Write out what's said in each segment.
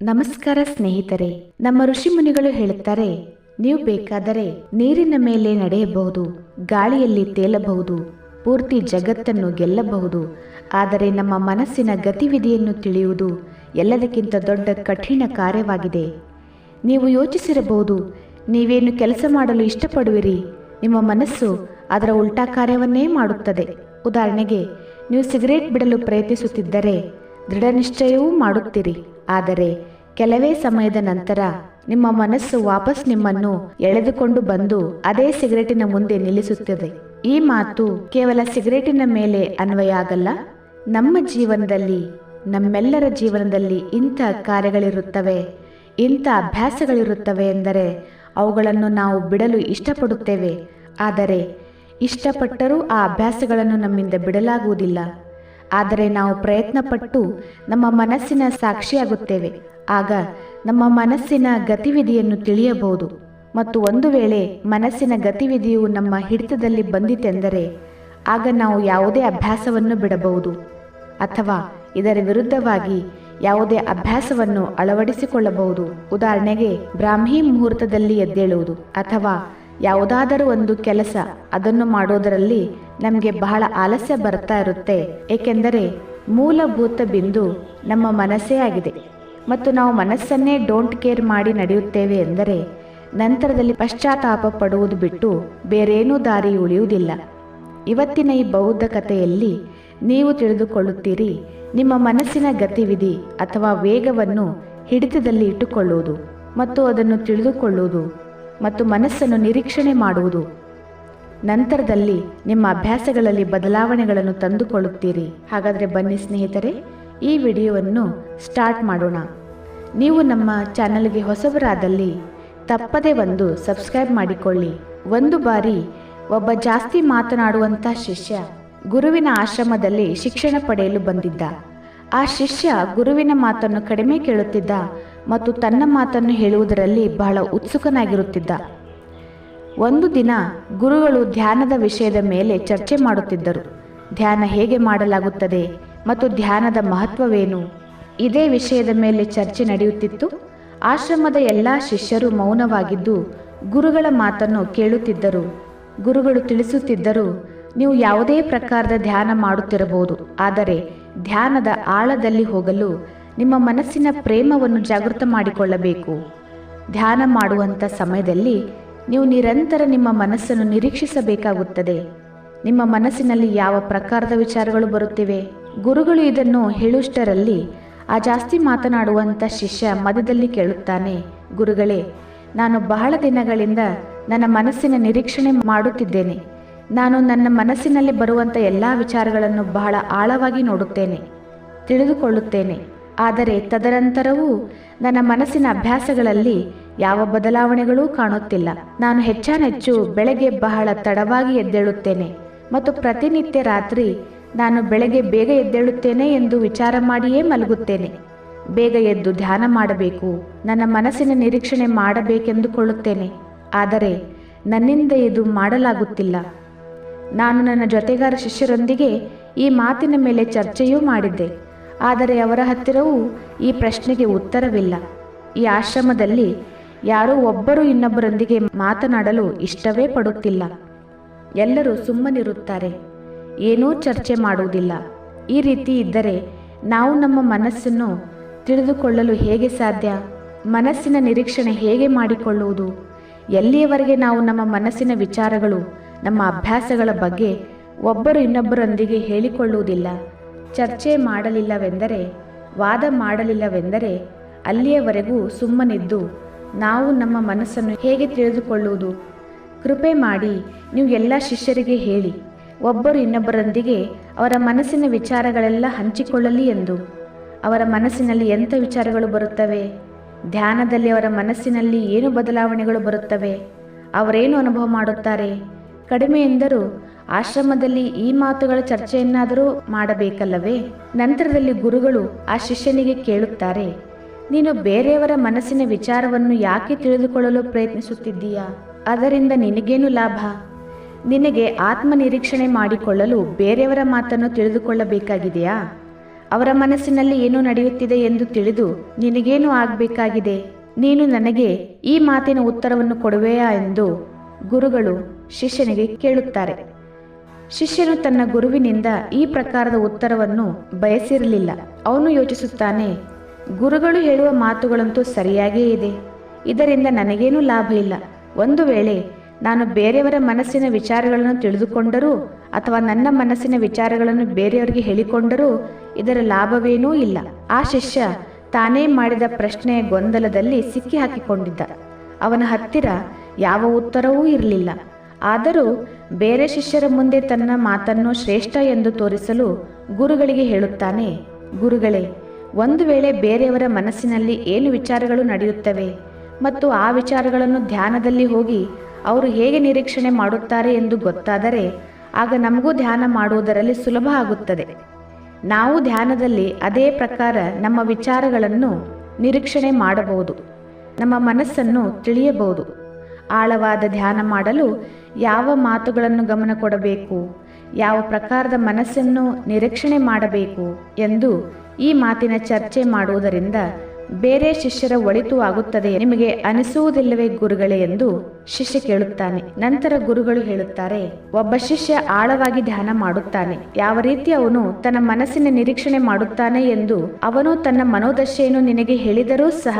ನಮಸ್ಕಾರ ಸ್ನೇಹಿತರೆ, ನಮ್ಮ ಋಷಿ ಮುನಿಗಳು ಹೇಳುತ್ತಾರೆ, ನೀವು ಬೇಕಾದರೆ ನೀರಿನ ಮೇಲೆ ನಡೆಯಬಹುದು, ಗಾಳಿಯಲ್ಲಿ ತೇಲಬಹುದು, ಪೂರ್ತಿ ಜಗತ್ತನ್ನು ಗೆಲ್ಲಬಹುದು, ಆದರೆ ನಮ್ಮ ಮನಸ್ಸಿನ ಗತಿವಿಧಿಯನ್ನು ತಿಳಿಯುವುದು ಎಲ್ಲದಕ್ಕಿಂತ ದೊಡ್ಡ ಕಠಿಣ ಕಾರ್ಯವಾಗಿದೆ. ನೀವು ಯೋಚಿಸಿರಬಹುದು, ನೀವೇನು ಕೆಲಸ ಮಾಡಲು ಇಷ್ಟಪಡುವಿರಿ, ನಿಮ್ಮ ಮನಸ್ಸು ಅದರ ಉಲ್ಟಾ ಕಾರ್ಯವನ್ನೇ ಮಾಡುತ್ತದೆ. ಉದಾಹರಣೆಗೆ, ನೀವು ಸಿಗರೇಟ್ ಬಿಡಲು ಪ್ರಯತ್ನಿಸುತ್ತಿದ್ದರೆ, ದೃಢನಿಶ್ಚಯವೂ ಮಾಡುತ್ತೀರಿ. ಆದರೆ ಕೆಲವೇ ಸಮಯದ ನಂತರ ನಿಮ್ಮ ಮನಸ್ಸು ವಾಪಸ್ ನಿಮ್ಮನ್ನು ಎಳೆದುಕೊಂಡು ಬಂದು ಅದೇ ಸಿಗರೇಟಿನ ಮುಂದೆ ನಿಲ್ಲಿಸುತ್ತದೆ. ಈ ಮಾತು ಕೇವಲ ಸಿಗರೇಟಿನ ಮೇಲೆ ಅನ್ವಯ ಆಗಲ್ಲ. ನಮ್ಮ ಜೀವನದಲ್ಲಿ, ನಮ್ಮೆಲ್ಲರ ಜೀವನದಲ್ಲಿ ಇಂಥ ಕಾರ್ಯಗಳಿರುತ್ತವೆ, ಇಂಥ ಅಭ್ಯಾಸಗಳಿರುತ್ತವೆ ಎಂದರೆ ಅವುಗಳನ್ನು ನಾವು ಬಿಡಲು ಇಷ್ಟಪಡುತ್ತೇವೆ. ಆದರೆ ಇಷ್ಟಪಟ್ಟರೂ ಆ ಅಭ್ಯಾಸಗಳನ್ನು ನಮ್ಮಿಂದ ಬಿಡಲಾಗುವುದಿಲ್ಲ. ಆದರೆ ನಾವು ಪ್ರಯತ್ನಪಟ್ಟು ನಮ್ಮ ಮನಸ್ಸಿನ ಸಾಕ್ಷಿಯಾಗುತ್ತೇವೆ. ಆಗ ನಮ್ಮ ಮನಸ್ಸಿನ ಗತಿವಿಧಿಯನ್ನು ತಿಳಿಯಬಹುದು. ಮತ್ತು ಒಂದು ವೇಳೆ ಮನಸ್ಸಿನ ಗತಿವಿಧಿಯು ನಮ್ಮ ಹಿಡಿತದಲ್ಲಿ ಬಂದಿತೆಂದರೆ, ಆಗ ನಾವು ಯಾವುದೇ ಅಭ್ಯಾಸವನ್ನು ಬಿಡಬಹುದು. ಅಥವಾ ಇದರ ವಿರುದ್ಧವಾಗಿ ಯಾವುದೇ ಅಭ್ಯಾಸವನ್ನು ಅಳವಡಿಸಿಕೊಳ್ಳಬಹುದು. ಉದಾಹರಣೆಗೆ ಬ್ರಾಹ್ಮಿ ಮುಹೂರ್ತದಲ್ಲಿ ಎದ್ದೇಳುವುದು ಅಥವಾ ಯಾವುದಾದರೂ ಒಂದು ಕೆಲಸ ಅದನ್ನು ಮಾಡೋದರಲ್ಲಿ ನಮಗೆ ಬಹಳ ಆಲಸ್ಯ ಬರ್ತಾ ಇರುತ್ತೆ. ಏಕೆಂದರೆ ಮೂಲಭೂತ ಬಿಂದು ನಮ್ಮ ಮನಸ್ಸೇ ಆಗಿದೆ. ಮತ್ತು ನಾವು ಮನಸ್ಸನ್ನೇ ಡೋಂಟ್ ಕೇರ್ ಮಾಡಿ ನಡೆಯುತ್ತೇವೆ ಎಂದರೆ ನಂತರದಲ್ಲಿ ಪಶ್ಚಾತ್ತಾಪ ಪಡುವುದು ಬಿಟ್ಟು ಬೇರೇನೂ ದಾರಿ ಉಳಿಯುವುದಿಲ್ಲ. ಇವತ್ತಿನ ಈ ಬೌದ್ಧ ಕಥೆಯಲ್ಲಿ ನೀವು ತಿಳಿದುಕೊಳ್ಳುತ್ತೀರಿ ನಿಮ್ಮ ಮನಸ್ಸಿನ ಗತಿವಿಧಿ ಅಥವಾ ವೇಗವನ್ನು ಹಿಡಿತದಲ್ಲಿ ಇಟ್ಟುಕೊಳ್ಳುವುದು ಮತ್ತು ಅದನ್ನು ತಿಳಿದುಕೊಳ್ಳುವುದು ಮತ್ತು ಮನಸ್ಸನ್ನು ನಿರೀಕ್ಷಣೆ ಮಾಡುವುದು. ನಂತರದಲ್ಲಿ ನಿಮ್ಮ ಅಭ್ಯಾಸಗಳಲ್ಲಿ ಬದಲಾವಣೆಗಳನ್ನು ತಂದುಕೊಳ್ಳುತ್ತೀರಿ. ಹಾಗಾದರೆ ಬನ್ನಿ ಸ್ನೇಹಿತರೆ, ಈ ವಿಡಿಯೋವನ್ನು ಸ್ಟಾರ್ಟ್ ಮಾಡೋಣ. ನೀವು ನಮ್ಮ ಚಾನಲ್ಗೆ ಹೊಸಬರಾದಲ್ಲಿ ತಪ್ಪದೇ ಒಂದು ಸಬ್ಸ್ಕ್ರೈಬ್ ಮಾಡಿಕೊಳ್ಳಿ. ಒಂದು ಬಾರಿ ಒಬ್ಬ ಜಾಸ್ತಿ ಮಾತನಾಡುವಂಥ ಶಿಷ್ಯ ಗುರುವಿನ ಆಶ್ರಮದಲ್ಲಿ ಶಿಕ್ಷಣ ಪಡೆಯಲು ಬಂದಿದ್ದ. ಆ ಶಿಷ್ಯ ಗುರುವಿನ ಮಾತನ್ನು ಕಡಿಮೆ ಕೇಳುತ್ತಿದ್ದ ಮತ್ತು ತನ್ನ ಮಾತನ್ನು ಹೇಳುವುದರಲ್ಲಿ ಬಹಳ ಉತ್ಸುಕನಾಗಿರುತ್ತಿದ್ದ. ಒಂದು ದಿನ ಗುರುಗಳು ಧ್ಯಾನದ ವಿಷಯದ ಮೇಲೆ ಚರ್ಚೆ ಮಾಡುತ್ತಿದ್ದರು. ಧ್ಯಾನ ಹೇಗೆ ಮಾಡಲಾಗುತ್ತದೆ ಮತ್ತು ಧ್ಯಾನದ ಮಹತ್ವವೇನು? ಇದೇ ವಿಷಯದ ಮೇಲೆ ಚರ್ಚೆ ನಡೆಯುತ್ತಿತ್ತು. ಆಶ್ರಮದ ಎಲ್ಲ ಶಿಷ್ಯರು ಮೌನವಾಗಿದ್ದು ಗುರುಗಳ ಮಾತನ್ನು ಕೇಳುತ್ತಿದ್ದರು. ಗುರುಗಳು ತಿಳಿಸುತ್ತಿದ್ದರು, ನೀವು ಯಾವುದೇ ಪ್ರಕಾರದ ಧ್ಯಾನ ಮಾಡುತ್ತಿರಬಹುದು, ಆದರೆ ಧ್ಯಾನದ ಆಳದಲ್ಲಿ ಹೋಗಲು ನಿಮ್ಮ ಮನಸ್ಸಿನ ಪ್ರೇಮವನ್ನು ಜಾಗೃತ ಮಾಡಿಕೊಳ್ಳಬೇಕು. ಧ್ಯಾನ ಮಾಡುವಂಥ ಸಮಯದಲ್ಲಿ ನೀವು ನಿರಂತರ ನಿಮ್ಮ ಮನಸ್ಸನ್ನು ನಿರೀಕ್ಷಿಸಬೇಕಾಗುತ್ತದೆ. ನಿಮ್ಮ ಮನಸ್ಸಿನಲ್ಲಿ ಯಾವ ಪ್ರಕಾರದ ವಿಚಾರಗಳು ಬರುತ್ತಿವೆ? ಗುರುಗಳು ಇದನ್ನು ಹೇಳುಷ್ಟರಲ್ಲಿ ಆ ಜಾಸ್ತಿ ಮಾತನಾಡುವಂಥ ಶಿಷ್ಯ ಮಧ್ಯದಲ್ಲಿ ಕೇಳುತ್ತಾನೆ, ಗುರುಗಳೇ, ನಾನು ಬಹಳ ದಿನಗಳಿಂದ ನನ್ನ ಮನಸ್ಸಿನ ನಿರೀಕ್ಷಣೆ ಮಾಡುತ್ತಿದ್ದೇನೆ. ನಾನು ನನ್ನ ಮನಸ್ಸಿನಲ್ಲಿ ಬರುವಂಥ ಎಲ್ಲ ವಿಚಾರಗಳನ್ನು ಬಹಳ ಆಳವಾಗಿ ನೋಡುತ್ತೇನೆ, ತಿಳಿದುಕೊಳ್ಳುತ್ತೇನೆ. ಆದರೆ ತದನಂತರವೂ ನನ್ನ ಮನಸ್ಸಿನ ಅಭ್ಯಾಸಗಳಲ್ಲಿ ಯಾವ ಬದಲಾವಣೆಗಳೂ ಕಾಣುತ್ತಿಲ್ಲ. ನಾನು ಹೆಚ್ಚಾನೆಚ್ಚು ಬೆಳಗ್ಗೆ ಬಹಳ ತಡವಾಗಿ ಎದ್ದೇಳುತ್ತೇನೆ ಮತ್ತು ಪ್ರತಿನಿತ್ಯ ರಾತ್ರಿ ನಾನು ಬೆಳಗ್ಗೆ ಬೇಗ ಎದ್ದೇಳುತ್ತೇನೆ ಎಂದು ವಿಚಾರ ಮಾಡಿಯೇ ಮಲಗುತ್ತೇನೆ. ಬೇಗ ಎದ್ದು ಧ್ಯಾನ ಮಾಡಬೇಕು, ನನ್ನ ಮನಸ್ಸಿನ ನಿರೀಕ್ಷಣೆ ಮಾಡಬೇಕೆಂದುಕೊಳ್ಳುತ್ತೇನೆ. ಆದರೆ ನನ್ನಿಂದ ಇದು ಮಾಡಲಾಗುತ್ತಿಲ್ಲ. ನಾನು ನನ್ನ ಜೊತೆಗಾರ ಶಿಷ್ಯರೊಂದಿಗೆ ಈ ಮಾತಿನ ಮೇಲೆ ಚರ್ಚೆಯೂ ಮಾಡಿದ್ದೆ. ಆದರೆ ಅವರ ಹತ್ತಿರವೂ ಈ ಪ್ರಶ್ನೆಗೆ ಉತ್ತರವಿಲ್ಲ. ಈ ಆಶ್ರಮದಲ್ಲಿ ಯಾರೂ ಒಬ್ಬರು ಇನ್ನೊಬ್ಬರೊಂದಿಗೆ ಮಾತನಾಡಲು ಇಷ್ಟವೇ ಪಡುತ್ತಿಲ್ಲ. ಎಲ್ಲರೂ ಸುಮ್ಮನಿರುತ್ತಾರೆ. ಏನೂ ಚರ್ಚೆ ಮಾಡುವುದಿಲ್ಲ. ಈ ರೀತಿ ಇದ್ದರೆ ನಾವು ನಮ್ಮ ಮನಸ್ಸನ್ನು ತಿಳಿದುಕೊಳ್ಳಲು ಹೇಗೆ ಸಾಧ್ಯ? ಮನಸ್ಸಿನ ನಿರೀಕ್ಷಣೆ ಹೇಗೆ ಮಾಡಿಕೊಳ್ಳುವುದು? ಎಲ್ಲಿಯವರೆಗೆ ನಾವು ನಮ್ಮ ಮನಸ್ಸಿನ ವಿಚಾರಗಳು, ನಮ್ಮ ಅಭ್ಯಾಸಗಳ ಬಗ್ಗೆ ಒಬ್ಬರು ಇನ್ನೊಬ್ಬರೊಂದಿಗೆ ಹೇಳಿಕೊಳ್ಳುವುದಿಲ್ಲ. ಚರ್ಚೆ ಮಾಡಲಿಲ್ಲವೆಂದರೆ, ವಾದ ಮಾಡಲಿಲ್ಲವೆಂದರೆ ಅಲ್ಲಿಯವರೆಗೂ ಸುಮ್ಮನಿದ್ದು, ನಾವು ನಮ್ಮ ಮನಸ್ಸನ್ನು ಹೇಗೆ ತಿಳಿದುಕೊಳ್ಳುವುದು? ಕೃಪೆ ಮಾಡಿ ನೀವು ಎಲ್ಲ ಶಿಷ್ಯರಿಗೆ ಹೇಳಿ, ಒಬ್ಬರು ಇನ್ನೊಬ್ಬರೊಂದಿಗೆ ಅವರ ಮನಸ್ಸಿನ ವಿಚಾರಗಳೆಲ್ಲ ಹಂಚಿಕೊಳ್ಳಲಿ ಎಂದು. ಅವರ ಮನಸ್ಸಿನಲ್ಲಿ ಎಂಥ ವಿಚಾರಗಳು ಬರುತ್ತವೆ? ಧ್ಯಾನದಲ್ಲಿ ಅವರ ಮನಸ್ಸಿನಲ್ಲಿ ಏನು ಬದಲಾವಣೆಗಳು ಬರುತ್ತವೆ? ಅವರೇನು ಅನುಭವ ಮಾಡುತ್ತಾರೆ? ಕಡಿಮೆ ಎಂದರೂ ಆಶ್ರಮದಲ್ಲಿ ಈ ಮಾತುಗಳ ಚರ್ಚೆಯನ್ನಾದರೂ ಮಾಡಬೇಕಲ್ಲವೇ? ನಂತರದಲ್ಲಿ ಗುರುಗಳು ಆ ಶಿಷ್ಯನಿಗೆ ಕೇಳುತ್ತಾರೆ, ನೀನು ಬೇರೆಯವರ ಮನಸ್ಸಿನ ವಿಚಾರವನ್ನು ಯಾಕೆ ತಿಳಿದುಕೊಳ್ಳಲು ಪ್ರಯತ್ನಿಸುತ್ತಿದ್ದೀಯಾ? ಅದರಿಂದ ನಿನಗೇನು ಲಾಭ? ನಿನಗೆ ಆತ್ಮನಿರೀಕ್ಷಣೆ ಮಾಡಿಕೊಳ್ಳಲು ಬೇರೆಯವರ ಮಾತನ್ನು ತಿಳಿದುಕೊಳ್ಳಬೇಕಾಗಿದೆಯಾ? ಅವರ ಮನಸ್ಸಿನಲ್ಲಿ ಏನು ನಡೆಯುತ್ತಿದೆ ಎಂದು ತಿಳಿದು ನಿನಗೇನು ಆಗಬೇಕಾಗಿದೆ? ನೀನು ನನಗೆ ಈ ಮಾತಿನ ಉತ್ತರವನ್ನು ಕೊಡುವೆಯಾ ಎಂದು ಗುರುಗಳು ಶಿಷ್ಯನಿಗೆ ಕೇಳುತ್ತಾರೆ. ಶಿಷ್ಯನು ತನ್ನ ಗುರುವಿನಿಂದ ಈ ಪ್ರಕಾರದ ಉತ್ತರವನ್ನು ಬಯಸಿರಲಿಲ್ಲ. ಅವನು ಯೋಚಿಸುತ್ತಾನೆ, ಗುರುಗಳು ಹೇಳುವ ಮಾತುಗಳಂತೂ ಸರಿಯಾಗಿಯೇ ಇದೆ. ಇದರಿಂದ ನನಗೇನೂ ಲಾಭ ಇಲ್ಲ. ಒಂದು ವೇಳೆ ನಾನು ಬೇರೆಯವರ ಮನಸ್ಸಿನ ವಿಚಾರಗಳನ್ನು ತಿಳಿದುಕೊಂಡರೂ ಅಥವಾ ನನ್ನ ಮನಸ್ಸಿನ ವಿಚಾರಗಳನ್ನು ಬೇರೆಯವರಿಗೆ ಹೇಳಿಕೊಂಡರೂ ಇದರ ಲಾಭವೇನೂ ಇಲ್ಲ. ಆ ಶಿಷ್ಯ ತಾನೇ ಮಾಡಿದ ಪ್ರಶ್ನೆಯ ಗೊಂದಲದಲ್ಲಿ ಸಿಕ್ಕಿ ಹಾಕಿಕೊಂಡಿದ್ದ ಅವನ ಹತ್ತಿರ ಯಾವ ಉತ್ತರವೂ ಇರಲಿಲ್ಲ. ಆದರೂ ಬೇರೆ ಶಿಷ್ಯರ ಮುಂದೆ ತನ್ನ ಮಾತನ್ನು ಶ್ರೇಷ್ಠ ಎಂದು ತೋರಿಸಲು ಗುರುಗಳಿಗೆ ಹೇಳುತ್ತಾನೆ, ಗುರುಗಳೇ, ಒಂದು ವೇಳೆ ಬೇರೆಯವರ ಮನಸ್ಸಿನಲ್ಲಿ ಏನು ವಿಚಾರಗಳು ನಡೆಯುತ್ತವೆ ಮತ್ತು ಆ ವಿಚಾರಗಳನ್ನು ಧ್ಯಾನದಲ್ಲಿ ಹೋಗಿ ಅವರು ಹೇಗೆ ನಿರೀಕ್ಷಣೆ ಮಾಡುತ್ತಾರೆ ಎಂದು ಗೊತ್ತಾದರೆ ಆಗ ನಮಗೂ ಧ್ಯಾನ ಮಾಡುವುದರಲ್ಲಿ ಸುಲಭ ಆಗುತ್ತದೆ. ನಾವು ಧ್ಯಾನದಲ್ಲಿ ಅದೇ ಪ್ರಕಾರ ನಮ್ಮ ವಿಚಾರಗಳನ್ನು ನಿರೀಕ್ಷಣೆ ಮಾಡಬಹುದು, ನಮ್ಮ ಮನಸ್ಸನ್ನು ತಿಳಿಯಬಹುದು. ಆಳವಾದ ಧ್ಯಾನ ಮಾಡಲು ಯಾವ ಮಾತುಗಳನ್ನು ಗಮನ ಕೊಡಬೇಕು, ಯಾವ ಪ್ರಕಾರದ ಮನಸ್ಸನ್ನು ನಿರೀಕ್ಷಣೆ ಮಾಡಬೇಕು ಎಂದು ಈ ಮಾತಿನ ಚರ್ಚೆ ಮಾಡುವುದರಿಂದ ಬೇರೆ ಶಿಷ್ಯರ ಒಳಿತು ಆಗುತ್ತದೆ ನಿಮಗೆ ಅನಿಸುವುದಿಲ್ಲವೇ ಗುರುಗಳೇ ಎಂದು ಶಿಷ್ಯ ಕೇಳುತ್ತಾನೆ. ನಂತರ ಗುರುಗಳು ಹೇಳುತ್ತಾರೆ, ಒಬ್ಬ ಶಿಷ್ಯ ಆಳವಾಗಿ ಧ್ಯಾನ ಮಾಡುತ್ತಾನೆ. ಯಾವ ರೀತಿ ಅವನು ತನ್ನ ಮನಸ್ಸಿನ ನಿರೀಕ್ಷಣೆ ಮಾಡುತ್ತಾನೆ ಎಂದು ಅವನು ತನ್ನ ಮನೋದಶೆಯನ್ನು ನಿನಗೆ ಹೇಳಿದರೂ ಸಹ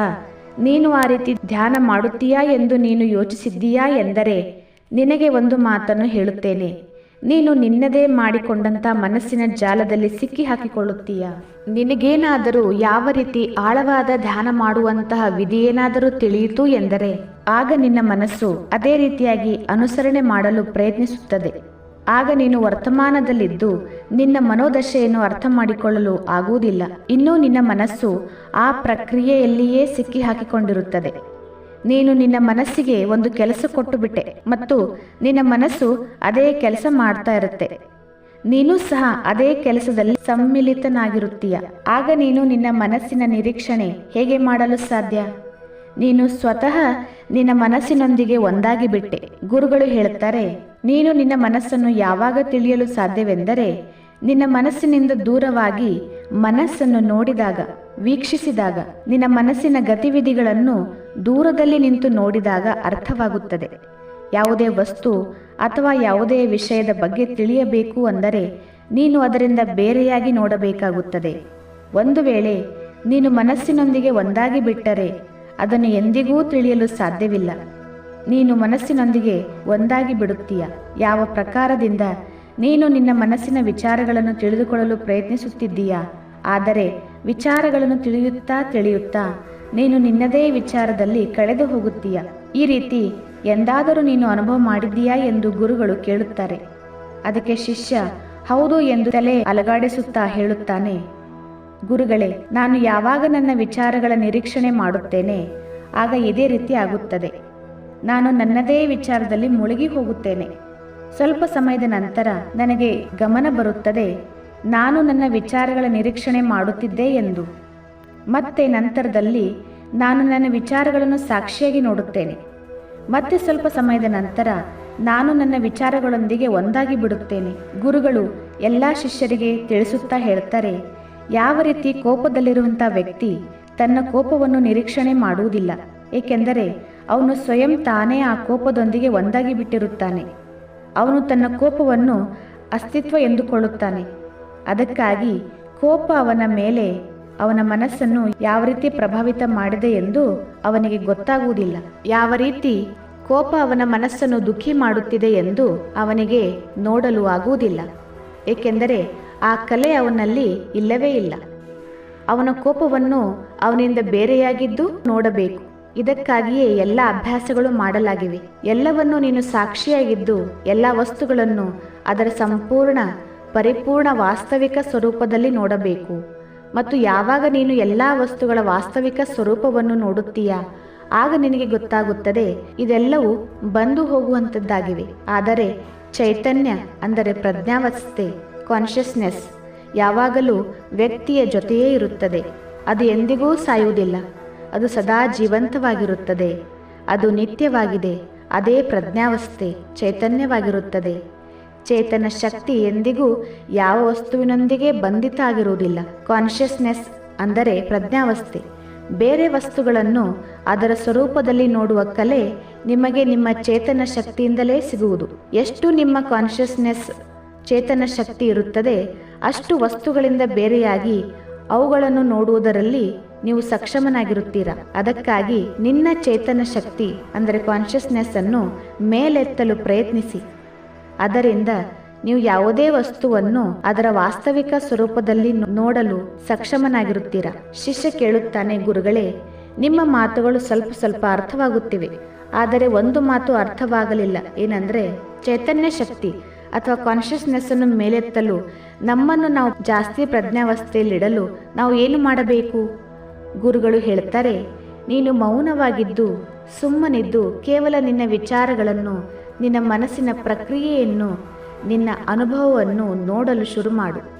ನೀನು ಆ ರೀತಿ ಧ್ಯಾನ ಮಾಡುತ್ತೀಯಾ ಎಂದು ನೀನು ಯೋಚಿಸಿದ್ದೀಯಾ ಎಂದರೆ ನಿನಗೆ ಒಂದು ಮಾತನ್ನು ಹೇಳುತ್ತೇನೆ. ನೀನು ನಿನ್ನದೇ ಮಾಡಿಕೊಂಡಂತ ಮನಸ್ಸಿನ ಜಾಲದಲ್ಲಿ ಸಿಕ್ಕಿ ಹಾಕಿಕೊಳ್ಳುತ್ತೀಯ? ನಿನಗೇನಾದರೂ ಯಾವ ರೀತಿ ಆಳವಾದ ಧ್ಯಾನ ಮಾಡುವಂತಹ ವಿಧಿಯೇನಾದರೂ ತಿಳಿಯಿತು ಎಂದರೆ, ಆಗ ನಿನ್ನ ಮನಸ್ಸು ಅದೇ ರೀತಿಯಾಗಿ ಅನುಸರಣೆ ಮಾಡಲು ಪ್ರಯತ್ನಿಸುತ್ತದೆ. ಆಗ ನೀನು ವರ್ತಮಾನದಲ್ಲಿದ್ದು ನಿನ್ನ ಮನೋದಶೆಯನ್ನು ಅರ್ಥ ಮಾಡಿಕೊಳ್ಳಲು ಆಗುವುದಿಲ್ಲ. ಇನ್ನೂ ನಿನ್ನ ಮನಸ್ಸು ಆ ಪ್ರಕ್ರಿಯೆಯಲ್ಲಿಯೇ ಸಿಕ್ಕಿ ಹಾಕಿಕೊಂಡಿರುತ್ತದೆ ನೀನು ನಿನ್ನ ಮನಸ್ಸಿಗೆ ಒಂದು ಕೆಲಸ ಕೊಟ್ಟು ಬಿಟ್ಟೆ ಮತ್ತು ನಿನ್ನ ಮನಸ್ಸು ಅದೇ ಕೆಲಸ ಮಾಡ್ತಾ ಇರುತ್ತೆ. ನೀನು ಸಹ ಅದೇ ಕೆಲಸದಲ್ಲಿ ಸಮ್ಮಿಲಿತನಾಗಿರುತ್ತೀಯ. ಆಗ ನೀನು ನಿನ್ನ ಮನಸ್ಸಿನ ನಿರೀಕ್ಷಣೆ ಹೇಗೆ ಮಾಡಲು ಸಾಧ್ಯ? ನೀನು ಸ್ವತಃ ನಿನ್ನ ಮನಸ್ಸಿನೊಂದಿಗೆ ಒಂದಾಗಿ ಬಿಟ್ಟೆ. ಗುರುಗಳು ಹೇಳುತ್ತಾರೆ, ನೀನು ನಿನ್ನ ಮನಸ್ಸನ್ನು ಯಾವಾಗ ತಿಳಿಯಲು ಸಾಧ್ಯವೆಂದರೆ, ನಿನ್ನ ಮನಸ್ಸಿನಿಂದ ದೂರವಾಗಿ ಮನಸ್ಸನ್ನು ನೋಡಿದಾಗ, ವೀಕ್ಷಿಸಿದಾಗ, ನಿನ್ನ ಮನಸ್ಸಿನ ಗತಿವಿಧಿಗಳನ್ನು ದೂರದಲ್ಲಿ ನಿಂತು ನೋಡಿದಾಗ ಅರ್ಥವಾಗುತ್ತದೆ. ಯಾವುದೇ ವಸ್ತು ಅಥವಾ ಯಾವುದೇ ವಿಷಯದ ಬಗ್ಗೆ ತಿಳಿಯಬೇಕು ಅಂದರೆ, ನೀನು ಅದರಿಂದ ಬೇರೆಯಾಗಿ ನೋಡಬೇಕಾಗುತ್ತದೆ. ಒಂದು ವೇಳೆ ನೀನು ಮನಸ್ಸಿನೊಂದಿಗೆ ಒಂದಾಗಿ ಬಿಟ್ಟರೆ ಅದನ್ನು ಎಂದಿಗೂ ತಿಳಿಯಲು ಸಾಧ್ಯವಿಲ್ಲ. ನೀನು ಮನಸ್ಸಿನೊಂದಿಗೆ ಒಂದಾಗಿ ಬಿಡುತ್ತೀಯ. ಯಾವ ಪ್ರಕಾರದಿಂದ ನೀನು ನಿನ್ನ ಮನಸ್ಸಿನ ವಿಚಾರಗಳನ್ನು ತಿಳಿದುಕೊಳ್ಳಲು ಪ್ರಯತ್ನಿಸುತ್ತಿದ್ದೀಯಾ? ಆದರೆ ವಿಚಾರಗಳನ್ನು ತಿಳಿಯುತ್ತಾ ತಿಳಿಯುತ್ತಾ ನೀನು ನಿನ್ನದೇ ವಿಚಾರದಲ್ಲಿ ಕಳೆದು ಹೋಗುತ್ತೀಯ. ಈ ರೀತಿ ಎಂದಾದರೂ ನೀನು ಅನುಭವ ಮಾಡಿದ್ದೀಯಾ ಎಂದು ಗುರುಗಳು ಕೇಳುತ್ತಾರೆ. ಅದಕ್ಕೆ ಶಿಷ್ಯ, ಹೌದು ಎಂದು ತಲೆ ಅಲಗಾಡಿಸುತ್ತಾ ಹೇಳುತ್ತಾನೆ. ಗುರುಗಳೇ, ನಾನು ಯಾವಾಗ ನನ್ನ ವಿಚಾರಗಳ ನಿರೀಕ್ಷಣೆ ಮಾಡುತ್ತೇನೆ? ಆಗ ಇದೇ ರೀತಿ ಆಗುತ್ತದೆ. ನಾನು ನನ್ನದೇ ವಿಚಾರದಲ್ಲಿ ಮುಳುಗಿ ಹೋಗುತ್ತೇನೆ. ಸ್ವಲ್ಪ ಸಮಯದ ನಂತರ ನನಗೆ ಗಮನ ಬರುತ್ತದೆ, ನಾನು ನನ್ನ ವಿಚಾರಗಳ ನಿರೀಕ್ಷಣೆ ಮಾಡುತ್ತಿದ್ದೆ ಎಂದು. ಮತ್ತೆ ನಂತರದಲ್ಲಿ ನಾನು ನನ್ನ ವಿಚಾರಗಳನ್ನು ಸಾಕ್ಷಿಯಾಗಿ ನೋಡುತ್ತೇನೆ. ಮತ್ತೆ ಸ್ವಲ್ಪ ಸಮಯದ ನಂತರ ನಾನು ನನ್ನ ವಿಚಾರಗಳೊಂದಿಗೆ ಒಂದಾಗಿ ಬಿಡುತ್ತೇನೆ. ಗುರುಗಳು ಎಲ್ಲ ಶಿಷ್ಯರಿಗೆ ತಿಳಿಸುತ್ತಾ ಹೇಳ್ತಾರೆ ಯಾವ ರೀತಿ ಕೋಪದಲ್ಲಿರುವಂಥ ವ್ಯಕ್ತಿ ತನ್ನ ಕೋಪವನ್ನು ನಿರೀಕ್ಷಣೆ ಮಾಡುವುದಿಲ್ಲ, ಏಕೆಂದರೆ ಅವನು ಸ್ವಯಂ ತಾನೇ ಆ ಕೋಪದೊಂದಿಗೆ ಒಂದಾಗಿ ಬಿಟ್ಟಿರುತ್ತಾನೆ. ಅವನು ತನ್ನ ಕೋಪವನ್ನು ಅಸ್ತಿತ್ವ ಎಂದುಕೊಳ್ಳುತ್ತಾನೆ. ಅದಕ್ಕಾಗಿ ಕೋಪ ಅವನ ಮೇಲೆ ಅವನ ಮನಸ್ಸನ್ನು ಯಾವ ರೀತಿ ಪ್ರಭಾವಿತ ಮಾಡಿದೆ ಎಂದು ಅವನಿಗೆ ಗೊತ್ತಾಗುವುದಿಲ್ಲ. ಯಾವ ರೀತಿ ಕೋಪ ಅವನ ಮನಸ್ಸನ್ನು ದುಃಖಿ ಮಾಡುತ್ತಿದೆ ಎಂದು ಅವನಿಗೆ ನೋಡಲು ಆಗುವುದಿಲ್ಲ. ಏಕೆಂದರೆ ಆ ಕಲೆ ಅವನಲ್ಲಿ ಇಲ್ಲವೇ ಇಲ್ಲ. ಅವನ ಕೋಪವನ್ನು ಅವನಿಂದ ಬೇರೆಯಾಗಿದ್ದು ನೋಡಬೇಕು. ಇದಕ್ಕಾಗಿಯೇ ಎಲ್ಲ ಅಭ್ಯಾಸಗಳು ಮಾಡಲಾಗಿವೆ. ಎಲ್ಲವನ್ನು ನೀನು ಸಾಕ್ಷಿಯಾಗಿದ್ದು ಎಲ್ಲ ವಸ್ತುಗಳನ್ನು ಅದರ ಸಂಪೂರ್ಣ, ಪರಿಪೂರ್ಣ ವಾಸ್ತವಿಕ ಸ್ವರೂಪದಲ್ಲಿ ನೋಡಬೇಕು. ಮತ್ತು ಯಾವಾಗ ನೀನು ಎಲ್ಲ ವಸ್ತುಗಳ ವಾಸ್ತವಿಕ ಸ್ವರೂಪವನ್ನು ನೋಡುತ್ತೀಯಾ, ಆಗ ನಿನಗೆ ಗೊತ್ತಾಗುತ್ತದೆ, ಇದೆಲ್ಲವೂ ಬಂದು ಹೋಗುವಂಥದ್ದಾಗಿವೆ. ಆದರೆ ಚೈತನ್ಯ ಅಂದರೆ ಪ್ರಜ್ಞಾವಸ್ಥೆ. ಕಾನ್ಷಿಯಸ್ನೆಸ್ ಯಾವಾಗಲೂ ವ್ಯಕ್ತಿಯ ಜೊತೆಯೇ ಇರುತ್ತದೆ. ಅದು ಎಂದಿಗೂ ಸಾಯುವುದಿಲ್ಲ. ಅದು ಸದಾ ಜೀವಂತವಾಗಿರುತ್ತದೆ. ಅದು ನಿತ್ಯವಾಗಿದೆ. ಅದೇ ಪ್ರಜ್ಞಾವಸ್ಥೆ, ಚೈತನ್ಯವಾಗಿರುತ್ತದೆ. ಚೇತನ ಶಕ್ತಿ ಎಂದಿಗೂ ಯಾವ ವಸ್ತುವಿನೊಂದಿಗೆ ಬಂಧಿತ ಆಗಿರುವುದಿಲ್ಲ. ಕಾನ್ಷಿಯಸ್ನೆಸ್ ಅಂದರೆ ಪ್ರಜ್ಞಾವಸ್ಥೆ. ಬೇರೆ ವಸ್ತುಗಳನ್ನು ಅದರ ಸ್ವರೂಪದಲ್ಲಿ ನೋಡುವ ಕಲೆ ನಿಮಗೆ ನಿಮ್ಮ ಚೇತನ ಶಕ್ತಿಯಿಂದಲೇ ಸಿಗುವುದು. ಎಷ್ಟು ನಿಮ್ಮ ಕಾನ್ಷಿಯಸ್ನೆಸ್ ಚೇತನ ಶಕ್ತಿ ಇರುತ್ತದೆ. ಅಷ್ಟು ವಸ್ತುಗಳಿಂದ ಬೇರೆಯಾಗಿ ಅವುಗಳನ್ನು ನೋಡುವುದರಲ್ಲಿ ನೀವು ಸಕ್ಷಮನಾಗಿರುತ್ತೀರಾ? ಅದಕ್ಕಾಗಿ ನಿನ್ನ ಚೇತನ ಶಕ್ತಿ, ಅಂದರೆ ಕಾನ್ಷಿಯಸ್ನೆಸ್ ಅನ್ನು ಮೇಲೆತ್ತಲು ಪ್ರಯತ್ನಿಸಿ. ಅದರಿಂದ ನೀವು ಯಾವುದೇ ವಸ್ತುವನ್ನು ಅದರ ವಾಸ್ತವಿಕ ಸ್ವರೂಪದಲ್ಲಿ ನೋಡಲು ಸಕ್ಷಮನಾಗಿರುತ್ತೀರಾ? ಶಿಷ್ಯ ಕೇಳುತ್ತಾನೆ, ಗುರುಗಳೇ, ನಿಮ್ಮ ಮಾತುಗಳು ಸ್ವಲ್ಪ ಸ್ವಲ್ಪ ಅರ್ಥವಾಗುತ್ತಿವೆ. ಆದರೆ ಒಂದು ಮಾತು ಅರ್ಥವಾಗಲಿಲ್ಲ. ಏನಂದ್ರೆ, ಚೈತನ್ಯ ಶಕ್ತಿ. ಅಥವಾ ಕಾನ್ಷಿಯಸ್ನೆಸ್ ಅನ್ನು ಮೇಲೆತ್ತಲು ನಮ್ಮನ್ನು ನಾವು ಜಾಸ್ತಿ ಪ್ರಜ್ಞಾವಸ್ಥೆಯಲ್ಲಿಡಲು ನಾವು ಏನು ಮಾಡಬೇಕು? ಗುರುಗಳು ಹೇಳ್ತಾರೆ, ನೀನು ಮೌನವಾಗಿದ್ದು, ಸುಮ್ಮನಿದ್ದು ಕೇವಲ ನಿನ್ನ ವಿಚಾರಗಳನ್ನು, ನಿನ್ನ ಮನಸ್ಸಿನ ಪ್ರಕ್ರಿಯೆಯನ್ನು, ನಿನ್ನ ಅನುಭವವನ್ನು ನೋಡಲು ಶುರು ಮಾಡು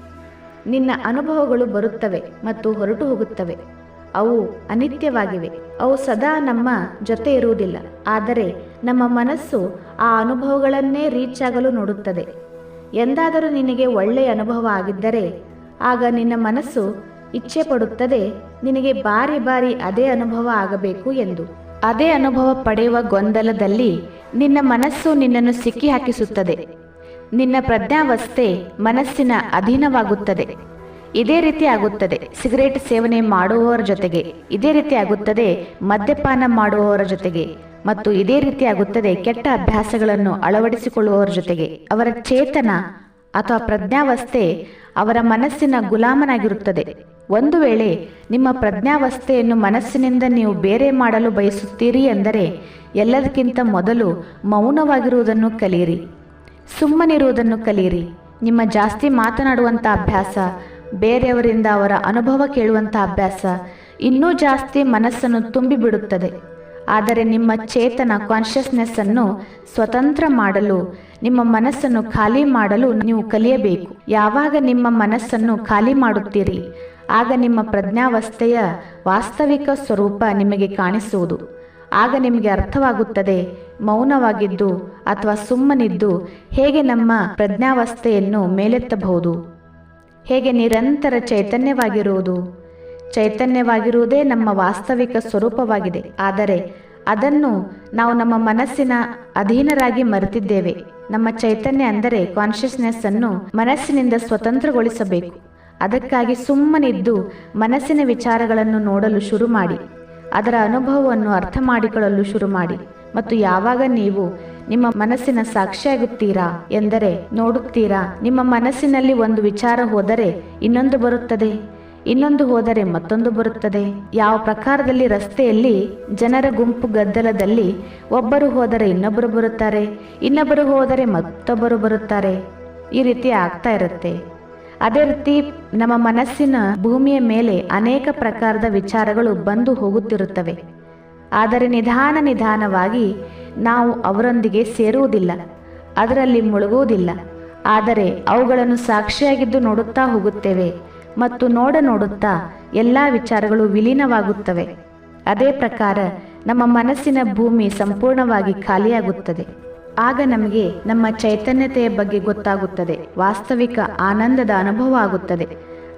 ನಿನ್ನ ಅನುಭವಗಳು ಬರುತ್ತವೆ ಮತ್ತು ಹೊರಟು ಹೋಗುತ್ತವೆ ಅವು ಅನಿತ್ಯವಾಗಿವೆ. ಅವು ಸದಾ ನಮ್ಮ ಜೊತೆ ಇರುವುದಿಲ್ಲ. ಆದರೆ ನಮ್ಮ ಮನಸ್ಸು ಆ ಅನುಭವಗಳನ್ನೇ ರೀಚ್ ಆಗಲು ನೋಡುತ್ತದೆ. ಎಂದಾದರೂ ನಿನಗೆ ಒಳ್ಳೆಯ ಅನುಭವ ಆಗಿದ್ದರೆ, ಆಗ ನಿನ್ನ ಮನಸ್ಸು ಇಚ್ಛೆ ಪಡುತ್ತದೆ, ನಿನಗೆ ಬಾರಿ ಬಾರಿ ಅದೇ ಅನುಭವ ಆಗಬೇಕು ಎಂದು. ಅದೇ ಅನುಭವ ಪಡೆಯುವ ಗೊಂದಲದಲ್ಲಿ ನಿನ್ನ ಮನಸ್ಸು ನಿನ್ನನ್ನು ಸಿಕ್ಕಿ ಹಾಕಿಸುತ್ತದೆ. ನಿನ್ನ ಪ್ರಜ್ಞಾವಸ್ಥೆ ಮನಸ್ಸಿನ ಅಧೀನವಾಗುತ್ತದೆ. ಇದೇ ರೀತಿ ಆಗುತ್ತದೆ. ಸಿಗರೇಟ್ ಸೇವನೆ ಮಾಡುವವರ ಜೊತೆಗೆ. ಇದೇ ರೀತಿ ಆಗುತ್ತದೆ ಮದ್ಯಪಾನ ಮಾಡುವವರ ಜೊತೆಗೆ. ಮತ್ತು ಇದೇ ರೀತಿ ಆಗುತ್ತದೆ ಕೆಟ್ಟ ಅಭ್ಯಾಸಗಳನ್ನು ಅಳವಡಿಸಿಕೊಳ್ಳುವವರ ಜೊತೆಗೆ. ಅವರ ಚೇತನ ಅಥವಾ ಪ್ರಜ್ಞಾವಸ್ಥೆ ಅವರ ಮನಸ್ಸಿನ ಗುಲಾಮನಾಗಿರುತ್ತದೆ. ಒಂದು ವೇಳೆ ನಿಮ್ಮ ಪ್ರಜ್ಞಾವಸ್ಥೆಯನ್ನು ಮನಸ್ಸಿನಿಂದ ನೀವು ಬೇರೆ ಮಾಡಲು ಬಯಸುತ್ತೀರಿ ಎಂದರೆ ಎಲ್ಲದಕ್ಕಿಂತ ಮೊದಲು ಮೌನವಾಗಿರುವುದನ್ನು ಕಲಿಯಿರಿ. ಸುಮ್ಮನಿರುವುದನ್ನು ಕಲಿಯಿರಿ. ನಿಮ್ಮ ಜಾಸ್ತಿ ಮಾತನಾಡುವಂಥ ಅಭ್ಯಾಸ ಬೇರೆಯವರಿಂದ ಅವರ ಅನುಭವ ಕೇಳುವಂಥ ಅಭ್ಯಾಸ ಇನ್ನೂ ಜಾಸ್ತಿ ಮನಸ್ಸನ್ನು ತುಂಬಿಬಿಡುತ್ತದೆ. ಆದರೆ ನಿಮ್ಮ ಚೇತನ ಕಾನ್ಷಿಯಸ್ನೆಸ್ ಅನ್ನು ಸ್ವತಂತ್ರ ಮಾಡಲು, ನಿಮ್ಮ ಮನಸ್ಸನ್ನು ಖಾಲಿ ಮಾಡಲು ನೀವು ಕಲಿಯಬೇಕು. ಯಾವಾಗ ನಿಮ್ಮ ಮನಸ್ಸನ್ನು ಖಾಲಿ ಮಾಡುತ್ತೀರಿ, ಆಗ ನಿಮ್ಮ ಪ್ರಜ್ಞಾವಸ್ಥೆಯ ವಾಸ್ತವಿಕ ಸ್ವರೂಪ ನಿಮಗೆ ಕಾಣಿಸುವುದು. ಆಗ ನಿಮಗೆ ಅರ್ಥವಾಗುತ್ತದೆ, ಮೌನವಾಗಿದ್ದು ಅಥವಾ ಸುಮ್ಮನಿದ್ದು ಹೇಗೆ ನಮ್ಮ ಪ್ರಜ್ಞಾವಸ್ಥೆಯನ್ನು ಮೇಲೆತ್ತಬಹುದು. ಹೇಗೆ ನಿರಂತರ ಚೈತನ್ಯವಾಗಿರುವುದು? ಚೈತನ್ಯವಾಗಿರುವುದೇ ನಮ್ಮ ವಾಸ್ತವಿಕ ಸ್ವರೂಪವಾಗಿದೆ. ಆದರೆ ಅದನ್ನು ನಾವು ನಮ್ಮ ಮನಸ್ಸಿನ ಅಧೀನರಾಗಿ ಮರೆತಿದ್ದೇವೆ. ನಮ್ಮ ಚೈತನ್ಯ ಅಂದರೆ ಕಾನ್ಷಿಯಸ್ನೆಸ್ ಅನ್ನು ಮನಸ್ಸಿನಿಂದ ಸ್ವತಂತ್ರಗೊಳಿಸಬೇಕು. ಅದಕ್ಕಾಗಿ ಸುಮ್ಮನಿದ್ದು ಮನಸ್ಸಿನ ವಿಚಾರಗಳನ್ನು ನೋಡಲು ಶುರು ಮಾಡಿ ಅದರ ಅನುಭವವನ್ನು ಅರ್ಥ ಮಾಡಿಕೊಳ್ಳಲು ಶುರು ಮಾಡಿ ಮತ್ತು ಯಾವಾಗ ನೀವು ನಿಮ್ಮ ಮನಸ್ಸಿನ ಸಾಕ್ಷಿಯಾಗುತ್ತೀರಾ? ಎಂದರೆ, ನೋಡುತ್ತೀರಾ? ನಿಮ್ಮ ಮನಸ್ಸಿನಲ್ಲಿ ಒಂದು ವಿಚಾರ ಹೋದರೆ ಇನ್ನೊಂದು ಬರುತ್ತದೆ. ಇನ್ನೊಂದು ಹೋದರೆ ಮತ್ತೊಂದು ಬರುತ್ತದೆ. ಯಾವ ಪ್ರಕಾರದಲ್ಲಿ ರಸ್ತೆಯಲ್ಲಿ ಜನರ ಗುಂಪು ಗದ್ದಲದಲ್ಲಿ ಒಬ್ಬರು ಹೋದರೆ ಇನ್ನೊಬ್ಬರು ಬರುತ್ತಾರೆ, ಇನ್ನೊಬ್ಬರು ಹೋದರೆ ಮತ್ತೊಬ್ಬರು ಬರುತ್ತಾರೆ. ಈ ರೀತಿ ಆಗ್ತಾ ಇರುತ್ತೆ. ಅದೇ ರೀತಿ ನಮ್ಮ ಮನಸ್ಸಿನ ಭೂಮಿಯ ಮೇಲೆ ಅನೇಕ ಪ್ರಕಾರದ ವಿಚಾರಗಳು ಬಂದು ಹೋಗುತ್ತಿರುತ್ತವೆ. ಆದರೆ ನಿಧಾನ ನಿಧಾನವಾಗಿ ನಾವು ಅವರೊಂದಿಗೆ ಸೇರುವುದಿಲ್ಲ, ಅದರಲ್ಲಿ ಮುಳುಗುವುದಿಲ್ಲ. ಆದರೆ ಅವುಗಳನ್ನು ಸಾಕ್ಷಿಯಾಗಿದ್ದು ನೋಡುತ್ತಾ ಹೋಗುತ್ತೇವೆ ಮತ್ತು ನೋಡ ನೋಡುತ್ತಾ ಎಲ್ಲ ವಿಚಾರಗಳು ವಿಲೀನವಾಗುತ್ತವೆ. ಅದೇ ಪ್ರಕಾರ ನಮ್ಮ ಮನಸ್ಸಿನ ಭೂಮಿ ಸಂಪೂರ್ಣವಾಗಿ ಖಾಲಿಯಾಗುತ್ತದೆ. ಆಗ ನಮಗೆ ನಮ್ಮ ಚೈತನ್ಯತೆಯ ಬಗ್ಗೆ ಗೊತ್ತಾಗುತ್ತದೆ, ವಾಸ್ತವಿಕ ಆನಂದದ ಅನುಭವ ಆಗುತ್ತದೆ.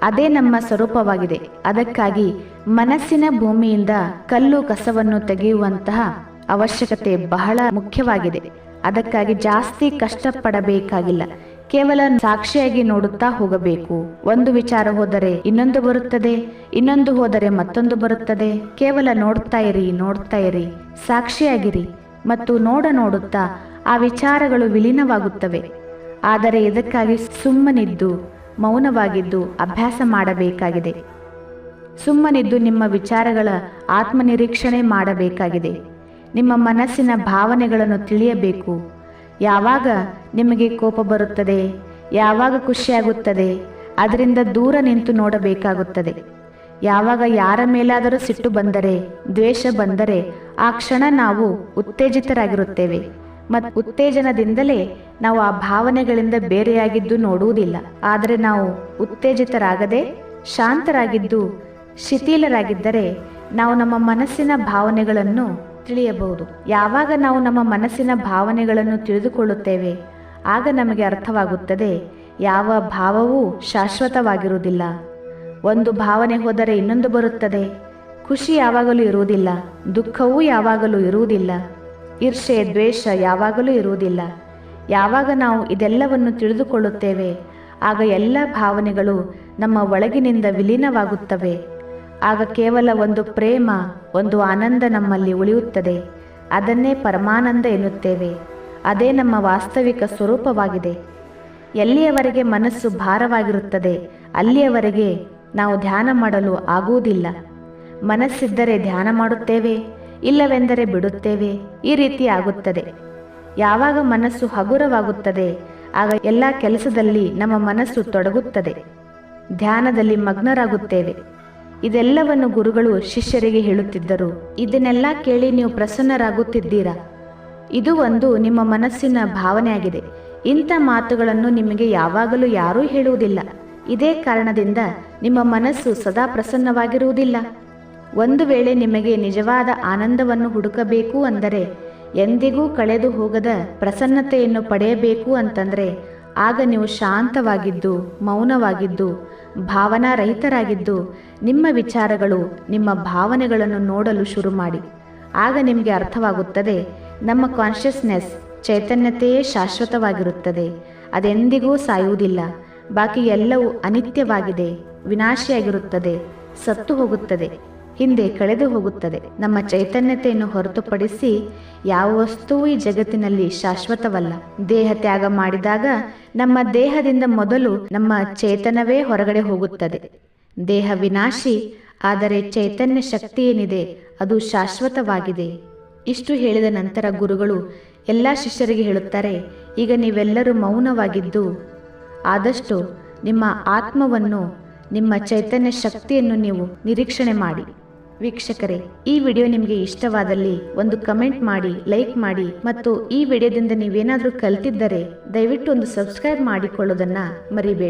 ಅದೇ ನಮ್ಮ ಸ್ವರೂಪವಾಗಿದೆ. ಅದಕ್ಕಾಗಿ ಮನಸ್ಸಿನ ಭೂಮಿಯಿಂದ ಕಲ್ಲು ಕಸವನ್ನು ತೆಗೆಯುವಂತಹ ಅವಶ್ಯಕತೆ ಬಹಳ ಮುಖ್ಯವಾಗಿದೆ. ಅದಕ್ಕಾಗಿ ಜಾಸ್ತಿ ಕಷ್ಟಪಡಬೇಕಾಗಿಲ್ಲ. ಕೇವಲ ಸಾಕ್ಷಿಯಾಗಿ ನೋಡುತ್ತಾ ಹೋಗಬೇಕು. ಒಂದು ವಿಚಾರ ಹೋದರೆ ಇನ್ನೊಂದು ಬರುತ್ತದೆ, ಇನ್ನೊಂದು ಹೋದರೆ ಮತ್ತೊಂದು ಬರುತ್ತದೆ. ಕೇವಲ ನೋಡ್ತಾ ಇರಿ ನೋಡ್ತಾ ಇರಿ, ಸಾಕ್ಷಿಯಾಗಿರಿ ಮತ್ತು ನೋಡ ನೋಡುತ್ತಾ ಆ ವಿಚಾರಗಳು ವಿಲೀನವಾಗುತ್ತವೆ. ಆದರೆ ಇದಕ್ಕಾಗಿ ಸುಮ್ಮನಿದ್ದು, ಮೌನವಾಗಿದ್ದು ಅಭ್ಯಾಸ ಮಾಡಬೇಕಾಗಿದೆ. ಸುಮ್ಮನಿದ್ದು ನಿಮ್ಮ ವಿಚಾರಗಳ ಆತ್ಮನಿರೀಕ್ಷಣೆ ಮಾಡಬೇಕಾಗಿದೆ. ನಿಮ್ಮ ಮನಸ್ಸಿನ ಭಾವನೆಗಳನ್ನು ತಿಳಿಯಬೇಕು. ಯಾವಾಗ ನಿಮಗೆ ಕೋಪ ಬರುತ್ತದೆ, ಯಾವಾಗ ಖುಷಿಯಾಗುತ್ತದೆ, ಅದರಿಂದ ದೂರ ನಿಂತು ನೋಡಬೇಕಾಗುತ್ತದೆ. ಯಾವಾಗ ಯಾರ ಮೇಲಾದರೂ ಸಿಟ್ಟು ಬಂದರೆ, ದ್ವೇಷ ಬಂದರೆ, ಆ ಕ್ಷಣ ನಾವು ಉತ್ತೇಜಿತರಾಗಿರುತ್ತೇವೆ. ಮತ್ತು ಉತ್ತೇಜನದಿಂದಲೇ ನಾವು ಆ ಭಾವನೆಗಳಿಂದ ಬೇರೆಯಾಗಿದ್ದು ನೋಡುವುದಿಲ್ಲ. ಆದರೆ ನಾವು ಉತ್ತೇಜಿತರಾಗದೆ, ಶಾಂತರಾಗಿದ್ದು, ಶಿಥಿಲರಾಗಿದ್ದರೆ ನಾವು ನಮ್ಮ ಮನಸ್ಸಿನ ಭಾವನೆಗಳನ್ನು ತಿಳಿಯಬಹುದು. ಯಾವಾಗ ನಾವು ನಮ್ಮ ಮನಸ್ಸಿನ ಭಾವನೆಗಳನ್ನು ತಿಳಿದುಕೊಳ್ಳುತ್ತೇವೆ, ಆಗ ನಮಗೆ ಅರ್ಥವಾಗುತ್ತದೆ, ಯಾವ ಭಾವವೂ ಶಾಶ್ವತವಾಗಿರುವುದಿಲ್ಲ. ಒಂದು ಭಾವನೆ ಹೋದರೆ ಇನ್ನೊಂದು ಬರುತ್ತದೆ. ಖುಷಿ ಯಾವಾಗಲೂ ಇರುವುದಿಲ್ಲ, ದುಃಖವೂ ಯಾವಾಗಲೂ ಇರುವುದಿಲ್ಲ ಈರ್ಷೆ ದ್ವೇಷ ಯಾವಾಗಲೂ ಇರುವುದಿಲ್ಲ. ಯಾವಾಗ ನಾವು ಇದೆಲ್ಲವನ್ನು ತಿಳಿದುಕೊಳ್ಳುತ್ತೇವೆ, ಆಗ ಎಲ್ಲ ಭಾವನೆಗಳು ನಮ್ಮ ಒಳಗಿನಿಂದ ವಿಲೀನವಾಗುತ್ತವೆ. ಆಗ ಕೇವಲ ಒಂದು ಪ್ರೇಮ, ಒಂದು ಆನಂದ ನಮ್ಮಲ್ಲಿ ಉಳಿಯುತ್ತದೆ. ಅದನ್ನೇ ಪರಮಾನಂದ ಎನ್ನುತ್ತೇವೆ. ಅದೇ ನಮ್ಮ ವಾಸ್ತವಿಕ ಸ್ವರೂಪವಾಗಿದೆ. ಎಲ್ಲಿಯವರೆಗೆ ಮನಸ್ಸು ಭಾರವಾಗಿರುತ್ತದೆ, ಅಲ್ಲಿಯವರೆಗೆ ನಾವು ಧ್ಯಾನ ಮಾಡಲು ಆಗುವುದಿಲ್ಲ. ಮನಸ್ಸಿದ್ದರೆ ಧ್ಯಾನ ಮಾಡುತ್ತೇವೆ, ಇಲ್ಲವೆಂದರೆ ಬಿಡುತ್ತೇವೆ, ಈ ರೀತಿ ಆಗುತ್ತದೆ. ಯಾವಾಗ ಮನಸ್ಸು ಹಗುರವಾಗುತ್ತದೆ, ಆಗ ಎಲ್ಲ ಕೆಲಸದಲ್ಲಿ ನಮ್ಮ ಮನಸ್ಸು ತೊಡಗುತ್ತದೆ. ಧ್ಯಾನದಲ್ಲಿ ಮಗ್ನರಾಗುತ್ತೇವೆ. ಇದೆಲ್ಲವನ್ನು ಗುರುಗಳು ಶಿಷ್ಯರಿಗೆ ಹೇಳುತ್ತಿದ್ದರು. ಇದನ್ನೆಲ್ಲ ಕೇಳಿ ನೀವು ಪ್ರಸನ್ನರಾಗುತ್ತಿದ್ದೀರಾ? ಇದು ಒಂದು ನಿಮ್ಮ ಮನಸ್ಸಿನ ಭಾವನೆಯಾಗಿದೆ. ಇಂಥ ಮಾತುಗಳನ್ನು ನಿಮಗೆ ಯಾವಾಗಲೂ ಯಾರೂ ಹೇಳುವುದಿಲ್ಲ. ಇದೇ ಕಾರಣದಿಂದ ನಿಮ್ಮ ಮನಸ್ಸು ಸದಾ ಪ್ರಸನ್ನವಾಗಿರುವುದಿಲ್ಲ. ಒಂದು ವೇಳೆ ನಿಮಗೆ ನಿಜವಾದ ಆನಂದವನ್ನು ಹುಡುಕಬೇಕು ಅಂದರೆ, ಎಂದಿಗೂ ಕಳೆದು ಹೋಗದ ಪ್ರಸನ್ನತೆಯನ್ನು ಪಡೆಯಬೇಕು ಅಂತಂದರೆ, ಆಗ ನೀವು ಶಾಂತವಾಗಿದ್ದು, ಮೌನವಾಗಿದ್ದು ಭಾವನಾರಹಿತರಾಗಿದ್ದು, ನಿಮ್ಮ ವಿಚಾರಗಳು ನಿಮ್ಮ ಭಾವನೆಗಳನ್ನು ನೋಡಲು ಶುರು ಮಾಡಿ ಆಗ ನಿಮಗೆ ಅರ್ಥವಾಗುತ್ತದೆ, ನಮ್ಮ ಕಾನ್ಷಿಯಸ್ನೆಸ್ ಚೈತನ್ಯತೆಯೇ ಶಾಶ್ವತವಾಗಿರುತ್ತದೆ. ಅದೆಂದಿಗೂ ಸಾಯುವುದಿಲ್ಲ. ಬಾಕಿ ಎಲ್ಲವೂ ಅನಿತ್ಯವಾಗಿದೆ, ವಿನಾಶಿಯಾಗಿರುತ್ತದೆ, ಸತ್ತು ಹೋಗುತ್ತದೆ. ಹಿಂದೆ ಕಳೆದು ಹೋಗುತ್ತದೆ. ನಮ್ಮ ಚೈತನ್ಯತೆಯನ್ನು ಹೊರತುಪಡಿಸಿ ಯಾವ ವಸ್ತುವು ಈ ಜಗತ್ತಿನಲ್ಲಿ ಶಾಶ್ವತವಲ್ಲ. ದೇಹ ತ್ಯಾಗ ಮಾಡಿದಾಗ ನಮ್ಮ ದೇಹದಿಂದ ಮೊದಲು ನಮ್ಮ ಚೇತನವೇ ಹೊರಗಡೆ ಹೋಗುತ್ತದೆ. ದೇಹ ವಿನಾಶಿ, ಆದರೆ ಚೈತನ್ಯ ಶಕ್ತಿ ಏನಿದೆ, ಅದು ಶಾಶ್ವತವಾಗಿದೆ. ಇಷ್ಟು ಹೇಳಿದ ನಂತರ ಗುರುಗಳು ಎಲ್ಲ ಶಿಷ್ಯರಿಗೆ ಹೇಳುತ್ತಾರೆ, ಈಗ ನೀವೆಲ್ಲರೂ ಮೌನವಾಗಿದ್ದು, ಆದಷ್ಟು ನಿಮ್ಮ ಆತ್ಮವನ್ನು, ನಿಮ್ಮ ಚೈತನ್ಯ ಶಕ್ತಿಯನ್ನು ನೀವು ನಿರೀಕ್ಷಣೆ ಮಾಡಿ. ವೀಕ್ಷಕರೇ, ಈ ವಿಡಿಯೋ ನಿಮಗೆ ಇಷ್ಟವಾದಲ್ಲಿ ಒಂದು ಕಮೆಂಟ್ ಮಾಡಿ, ಲೈಕ್ ಮಾಡಿ ಮತ್ತು ಈ ವಿಡಿಯೋದಿಂದ ನೀವೇನಾದರೂ ಕಲ್ತಿದ್ದರೆ ದಯವಿಟ್ಟು ಒಂದು ಸಬ್ಸ್ಕ್ರೈಬ್ ಮಾಡಿಕೊಳ್ಳೋದನ್ನು ಮರಿಬೇಡಿ.